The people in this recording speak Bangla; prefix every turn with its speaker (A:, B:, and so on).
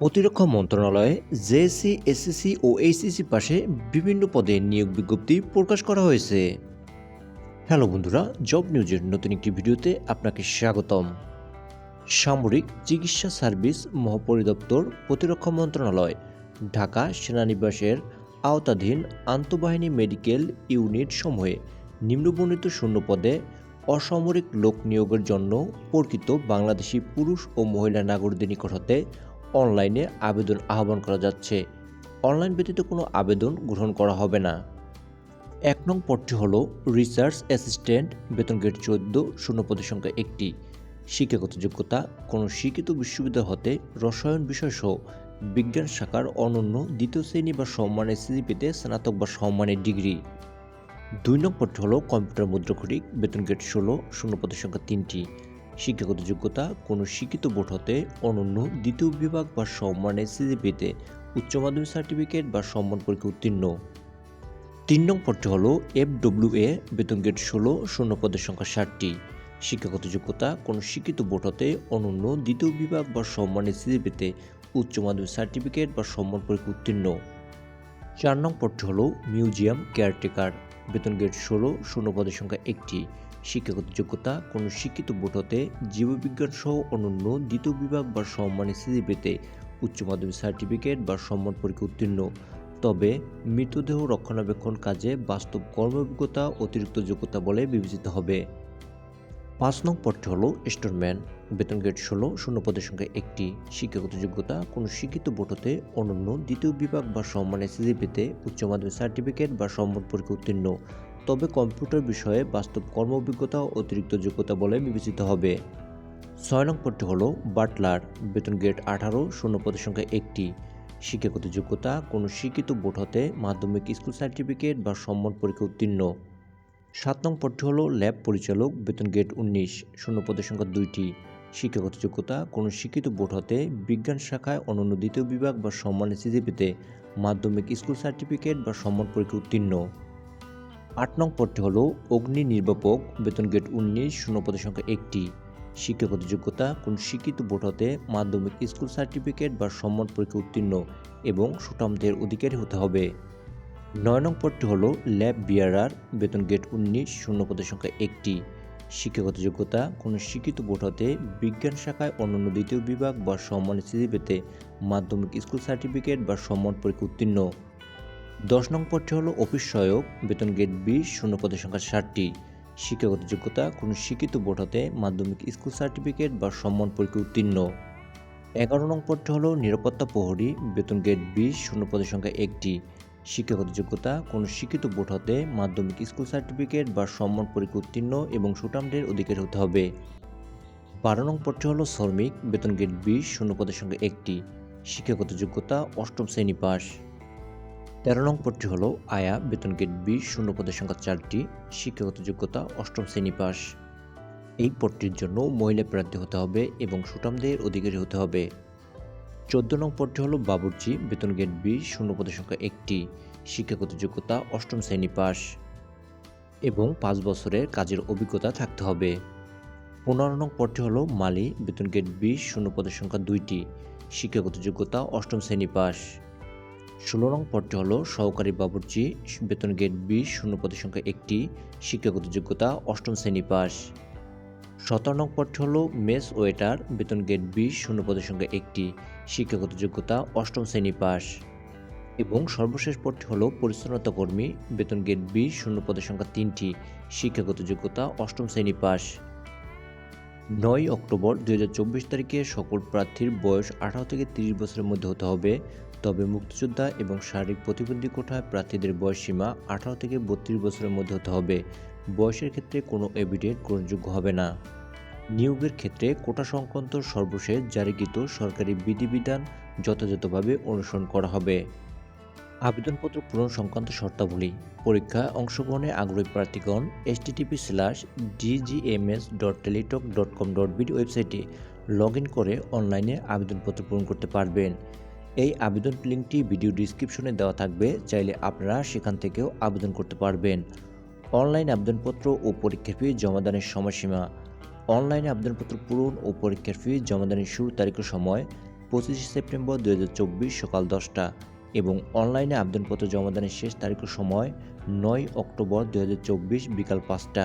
A: প্রতিরক্ষা মন্ত্রণালয়ে জেএসসি এসএসসি ও এইচএসসি পাশে বিভিন্ন পদে নিয়োগ বিজ্ঞপ্তি প্রকাশ করা হয়েছে। হ্যালো বন্ধুরা, জব নিউজের নতুন একটি ভিডিওতে আপনাকে স্বাগতম। সামরিক চিকিৎসা সার্ভিস মহাপরিদপ্তর প্রতিরক্ষা মন্ত্রণালয়, ঢাকা সেনানিবাসের আওতাধীন আন্তঃবাহিনী মেডিকেল ইউনিট সমূহে নিম্নবর্ণিত শূন্য পদে অসামরিক লোক নিয়োগের জন্য প্রকৃত বাংলাদেশি পুরুষ ও মহিলা নাগরিকদের নিকট হতে অনলাইনে আবেদন আহ্বান করা যাচ্ছে। অনলাইন ব্যতীত কোনো আবেদন গ্রহণ করা হবে না। এক নং পদটি হল রিসার্চ অ্যাসিস্ট্যান্ট, বেতন গ্রেড চোদ্দ, শূন্য পদের সংখ্যা একটি। শিক্ষাগত যোগ্যতা, কোনো শিক্ষিত বিশ্ববিদ্যালয় হতে রসায়ন বিষয়সহ বিজ্ঞান শাখার অনন্য দ্বিতীয় শ্রেণি বা সম্মানের সিজিপিতে স্নাতক বা সম্মানের ডিগ্রি। দুই নং পদটি হল কম্পিউটার মুদ্রাক্ষরিক, বেতন গ্রেড ষোলো, শূন্য পদের সংখ্যা তিনটি। শিক্ষাগত যোগ্যতা, কোনো শিক্ষিত বোর্ড হতে অনন্য দ্বিতীয় বিভাগ বা সম্মানের সিজিপিতে উচ্চ মাধ্যমিক সার্টিফিকেট বা সম্মান পরীক্ষা উত্তীর্ণ। তিন নং পদটি হল এফ ডব্লিউ এ, বেতন গেট ষোলো, শূন্য পদের সংখ্যা ষাটটি। শিক্ষাগত যোগ্যতা, কোনো শিক্ষিত বোর্ড হতে অনন্য দ্বিতীয় বিভাগ বা সম্মানের সিজিপিতে উচ্চ মাধ্যমিক সার্টিফিকেট বা সম্মান পরীক্ষা উত্তীর্ণ। চার নং পদটি হল মিউজিয়াম কেয়ারটেকার, বেতন গেট ষোলো, শূন্য পদের সংখ্যা একটি। শিক্ষাগত যোগ্যতা কোনো শিক্ষিত বোর্ড হতে জীববিজ্ঞান সহ অনন্য দ্বিতীয় বিভাগ বা সম্মানের সিজিপিতে উচ্চ মাধ্যমিক সার্টিফিকেট বা সম্মান পরীক্ষা উত্তীর্ণ। তবে মৃতদেহ রক্ষণাবেক্ষণ কাজে বাস্তব কর্মাভিজ্ঞতা অতিরিক্ত যোগ্যতা বলে বিবেচিত হবে। পাঁচ নং পদটি হল স্টোরম্যান। বেতন গ্রেড ষোলো, শূন্য পদের সংখ্যা একটি। শিক্ষাগত যোগ্যতা কোনো শিক্ষিত বোর্ড হতে অনন্য দ্বিতীয় বিভাগ বা সম্মানের সিজিপিতে উচ্চ মাধ্যমিক সার্টিফিকেট বা সম্মান পরীক্ষা উত্তীর্ণ। তবে কম্পিউটার বিষয়ে বাস্তব কর্ম অভিজ্ঞতা অতিরিক্ত যোগ্যতা বলে বিবেচিত হবে। ছয় নং পদটি হল বাটলার। বেতন গ্রেড আঠারো, শূন্য পদের সংখ্যা একটি। শিক্ষাগত যোগ্যতা, কোনো শিক্ষিত বোর্ড হতে মাধ্যমিক স্কুল সার্টিফিকেট বা সম্মান পরীক্ষা উত্তীর্ণ। সাত নং পদটি হল ল্যাব পরিচালক, বেতন গ্রেড উনিশ, শূন্য পদের সংখ্যা দুইটি। শিক্ষাগত যোগ্যতা, কোনো শিক্ষিত বোর্ড হতে বিজ্ঞান শাখায় অনন্য দ্বিতীয় বিভাগ বা সম্মানের সিজিপিতে মাধ্যমিক স্কুল সার্টিফিকেট বা সম্মান পরীক্ষা উত্তীর্ণ। আট নং পদটি হল অগ্নি নির্বাপক, বেতন গেট উনিশ, শূন্য পদের সংখ্যা একটি। শিক্ষাগত যোগ্যতা কোন শিক্ষিত বোর্ড হতে মাধ্যমিক স্কুল সার্টিফিকেট বা সম্মান পরীক্ষা উত্তীর্ণ এবং সুটামদের অধিকারী হতে হবে। নয় নং পদটি হল ল্যাব বিয়ারার বেতন গেট উনিশ, শূন্য পদের সংখ্যা একটি। শিক্ষাগত যোগ্যতা কোনো শিক্ষিত বোর্ড হতে বিজ্ঞান শাখায় অন্যান্য দ্বিতীয় বিভাগ বা সম্মান স্থিতি পেতে মাধ্যমিক স্কুল সার্টিফিকেট বা সম্মান পরীক্ষা উত্তীর্ণ। দশ নং পদটি হল অফিস সহায়ক, বেতন গেট বিশ শূন্য পদের সংখ্যা ষাটটি। শিক্ষাগত যোগ্যতা, কোনো শিক্ষিত বোর্ড হতে মাধ্যমিক স্কুল সার্টিফিকেট বা সম্মান পরীক্ষা উত্তীর্ণ। এগারো নং পদটি হল নিরাপত্তা প্রহরী, বেতন গেট বিশ শূন্য পদের সংখ্যা একটি। শিক্ষাগত যোগ্যতা, কোনো শিক্ষিত বোর্ড হতে মাধ্যমিক স্কুল সার্টিফিকেট বা সম্মান পরীক্ষা উত্তীর্ণ এবং সুটামদের অধিকারী হতে হবে। বারো নং পদটি হল শ্রমিক, বেতন গেট বিশ শূন্য পদের সংখ্যা একটি। শিক্ষাগত যোগ্যতা, অষ্টম শ্রেণি পাস তেরো নং পদটি হল আয়া বেতন গেট বি, শূন্য পদের সংখ্যা চারটি, শিক্ষাগত যোগ্যতা অষ্টম শ্রেণি পাস। এই পদটির জন্য মহিলা প্রার্থী হতে হবে এবং সুটামদের অধিকারী হতে হবে। চোদ্দ নং পদটি হল বাবুর্চি, বেতন গেট বি, শূন্য পদের সংখ্যা একটি, শিক্ষাগত যোগ্যতা অষ্টম শ্রেণি পাস। এবং পাঁচ বছরের কাজের অভিজ্ঞতা থাকতে হবে। পনেরো নং পদটি হল মালি, বেতন গেট বি, শূন্য পদের সংখ্যা দুইটি, শিক্ষাগত যোগ্যতা অষ্টম শ্রেণি পাস। ষোলো নং পদটি হল সহকারী বাবুর্চি, বেতন গেট বিশ শূন্য পদের সংখ্যা একটি, শিক্ষাগত যোগ্যতা অষ্টম শ্রেণি পাস। সতেরো নং পদটি হল মেস ওয়েটার, বেতন গেট বিশ শূন্য পদের সংখ্যা একটি, শিক্ষাগত যোগ্যতা অষ্টম শ্রেণি পাস। এবং সর্বশেষ পদটি হল পরিচ্ছন্নতা কর্মী, বেতন গেট বিশ শূন্য পদের সংখ্যা তিনটি, শিক্ষাগত যোগ্যতা অষ্টম শ্রেণি পাস। নয় অক্টোবর দু হাজার চব্বিশ তারিখে সকল প্রার্থীর বয়স আঠারো থেকে তিরিশ বছরের মধ্যে হতে হবে। তবে মুক্তিযোদ্ধা এবং শারীরিক প্রতিবন্ধী কোঠায় প্রার্থীদের বয়স সীমা আঠারো থেকে বত্রিশ বছরের মধ্যে হতে হবে। বয়সের ক্ষেত্রে কোনো এভিডেন্ট গ্রহণযোগ্য হবে না। নিয়োগের ক্ষেত্রে কোটা সংক্রান্ত সর্বশেষ জারিকৃত সরকারি বিধিবিধান যথাযথভাবে অনুসরণ করা হবে। আবেদনপত্র পূরণ সংক্রান্ত শর্তাবলী। পরীক্ষায় অংশগ্রহণে আগ্রহী প্রার্থীগণ HTTP slash DGMS dot Teletalk dot com dot BD ওয়েবসাইটে লগ ইন করে অনলাইনে আবেদনপত্র পূরণ করতে পারবেন। এই আবেদন লিঙ্কটি ভিডিও ডিসক্রিপশনে দেওয়া থাকবে, চাইলে আপনারা সেখান থেকেও আবেদন করতে পারবেন। অনলাইন আবেদনপত্র ও পরীক্ষার ফি জমাদানের সময়সীমা। অনলাইনে আবেদনপত্র পূরণ ও পরীক্ষার ফি জমাদানের শুরু তারিখ সময় পঁচিশে সেপ্টেম্বর দু হাজার চব্বিশ সকাল দশটা এবং অনলাইনে আবেদনপত্র জমাদানের শেষ তারিখ সময় নয় অক্টোবর দু হাজার চব্বিশ বিকাল পাঁচটা।